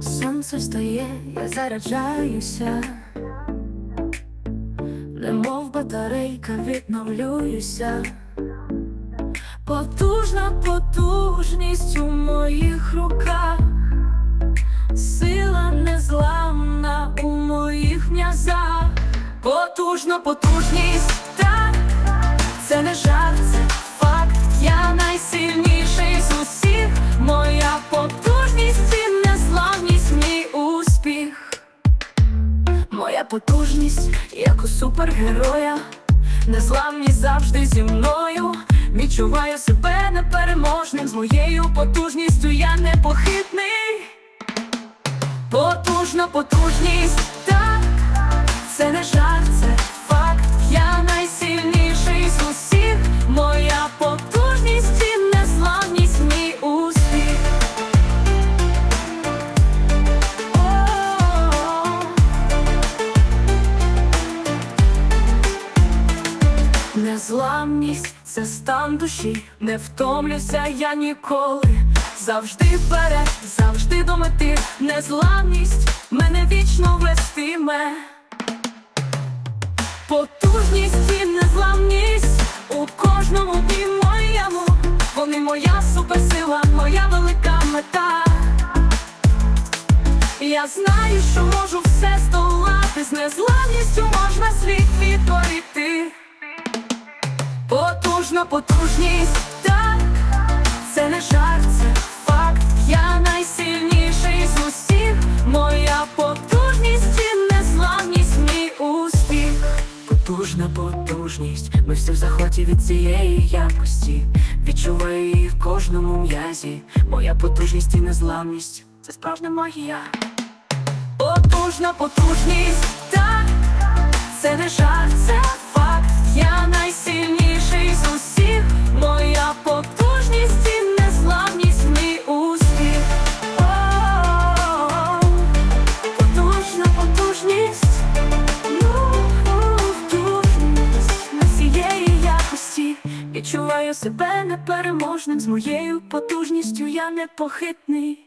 сонце встає, я заряджаюся, немов батарейка відновлююся. Потужна потужність у моїх руках, сила незламна у моїх м'язах. Потужна потужність, так, це не жарт, потужність, як у супергероя, незламність завжди зі мною. Відчуваю себе непереможним. З моєю потужністю я непохитний. Потужна потужність, так, це не жарт, Незламність це стан душі, не втомлюся я ніколи. Завжди вперед, завжди до мети. Незламність мене вічно вестиме. Потужність і незламність у кожному дні моєму. Вони моя суперсила, моя велика мета. Я знаю, що можу все здолати. З незламністю можна світ Потужна потужність, так, це не жарт, це факт. Я найсильніший з усіх. Моя потужність і незламність, мій успіх. Потужна потужність, ми всі в захваті від цієї якості. Відчуваю її в кожному м'язі. Моя потужність і незламність це справжня магія. Потужна потужність, так, Відчуваю себе непереможним з моєю потужністю, я непохитний.